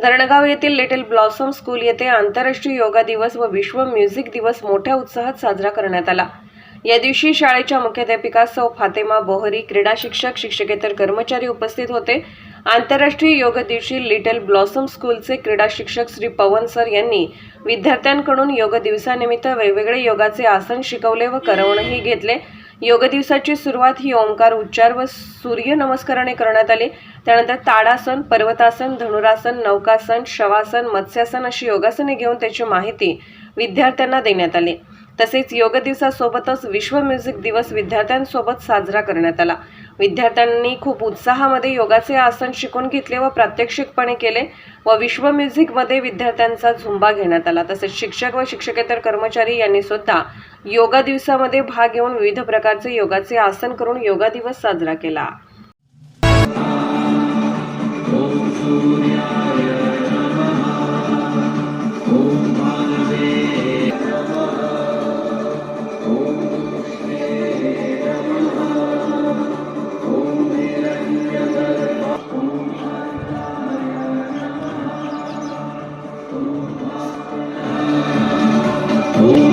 धरणगाव येथील little blossom school येथे आंतरराष्ट्रीय योगा दिवस व विश्व म्युझिक दिवस मोठ्या उत्साहात साजरा करण्यात आला. या दिवशी शाळेच्या मुख्याध्यापिका सौ फातेमा बोहरी क्रीडा शिक्षक शिक्षकेतर कर्मचारी उपस्थित होते. आंतरराष्ट्रीय योग दिवशी लिटल ब्लॉसम स्कूलचे क्रीडा शिक्षक श्री पवन सर यांनी विद्यार्थ्यांकडून योग दिवसानिमित्त वेगवेगळे योगाचे आसन शिकवले व करवणही घेतले. योग दिवसाची सुरुवात ही ओंकार उच्चार व सूर्य नमस्काराने करण्यात आली. त्यानंतर ताडासन पर्वतासन धनुरासन नौकासन शवासन मत्स्यासन अशी योगासने घेऊन त्याची माहिती विद्यार्थ्यांना देण्यात आली. तसेच योग दिवसासोबतच विश्व म्युझिक दिवस विद्यार्थ्यांसोबत साजरा करण्यात आला. विद्यार्थ्यांनी खूप उत्साहामध्ये योगाचे आसन शिकून घेतले व प्रात्यक्षिकपणे केले व विश्व म्युझिकमध्ये विद्यार्थ्यांचा झुंबा घेण्यात आला. तसेच शिक्षक व शिक्षकेतर कर्मचारी यांनी सुद्धा योगा दिवसामध्ये भाग घेऊन विविध प्रकारचे योगाचे आसन करून योगा दिवस साजरा केला.